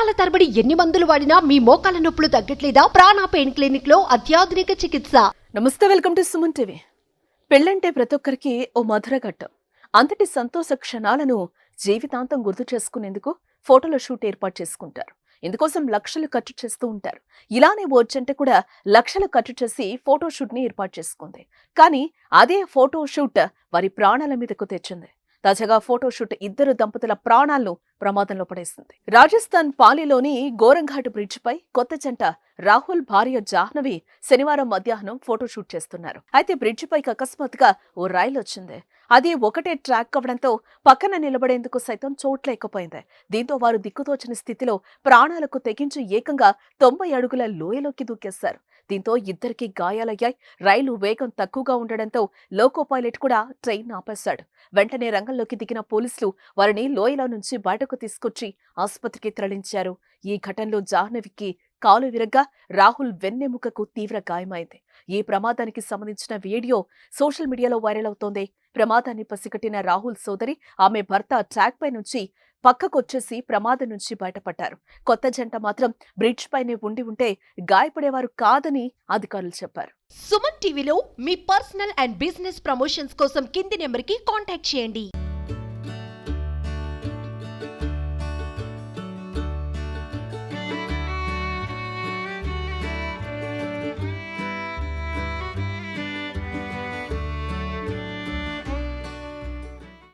సంవత్సరాల తరబడి ఎన్ని మందులు వాడినా మీ మోకాల నొప్పులు తగ్గట్లేదా? ప్రాణ పెయిన్ క్లినిక్లో అత్యాధునిక చికిత్స. నమస్తే వెల్కమ్ టు సుమన్ టీవీ. పెళ్ళంటే ప్రతి ఒక్కరికి ఓ మధుర ఘట్టం. అంతటి సంతోష క్షణాలను జీవితాంతం గుర్తు చేసుకునేందుకు ఫోటోల షూట్ ఏర్పాటు చేసుకుంటారు. ఇందుకోసం లక్షలు ఖర్చు చేస్తూ ఉంటారు. ఇలానే ఓ జంట కూడా లక్షలు ఖర్చు చేసి ఫోటోషూట్ని ఏర్పాటు చేసుకుంది. కానీ అదే ఫోటోషూట్ వారి ప్రాణాల మీదకు తెచ్చింది. తాజాగా ఫోటోషూట్ ఇద్దరు దంపతుల ప్రాణాలను ప్రమాదంలో పడేసింది. రాజస్థాన్ పాలిలోని గోరంఘాట్ బ్రిడ్జ్పై కొత్త జంట రాహుల్ భార్య జాహ్నవి శనివారం మధ్యాహ్నం ఫోటో షూట్ చేస్తున్నారు. అయితే బ్రిడ్జ్ పైకి అకస్మాత్తుగా ఓ రైలు వచ్చింది. అది ఒకటే ట్రాక్ అవ్వడంతో పక్కన నిలబడేందుకు సైతం చోట్లేకపోయింది దీంతో వారు దిక్కుతోచని స్థితిలో ప్రాణాలకు తెగించి ఏకంగా తొంభై అడుగుల లోయలోకి దూకేశారు. దీంతో ఇద్దరికి గాయాలయ్యాయి. రైలు వేగం తక్కువగా ఉండడంతో లోకో పైలట్ కూడా ట్రైన్ ఆపేశాడు. వెంటనే రంగంలోకి దిగిన పోలీసులు వారిని లోయలో నుంచి బయటకు తీసుకొచ్చి ఆసుపత్రికి తరలించారు. ఈ ఘటనలో జాహ్నవికి కాలు విరగ్గా రాహుల్ వెన్నెముకకు తీవ్ర గాయమైంది. ఈ ప్రమాదానికి సంబంధించిన వీడియో సోషల్ మీడియాలో వైరల్ అవుతోంది. ప్రమాదాన్ని పసిగట్టిన రాహుల్ సోదరి ఆమె భర్త ట్రాక్ పై నుంచి పక్కకొచ్చేసి ప్రమాదం నుంచి బయటపడ్డారు. కొత్త జంట మాత్రం బ్రిడ్జ్ పైనే ఉండి ఉంటే గాయపడేవారు కాదని అధికారులు చెప్పారు. సుమన్ టీవీలో మీ పర్సనల్ అండ్ బిజినెస్ ప్రమోషన్స్ కోసం కింది నెంబర్కి కాంటాక్ట్ చేయండి.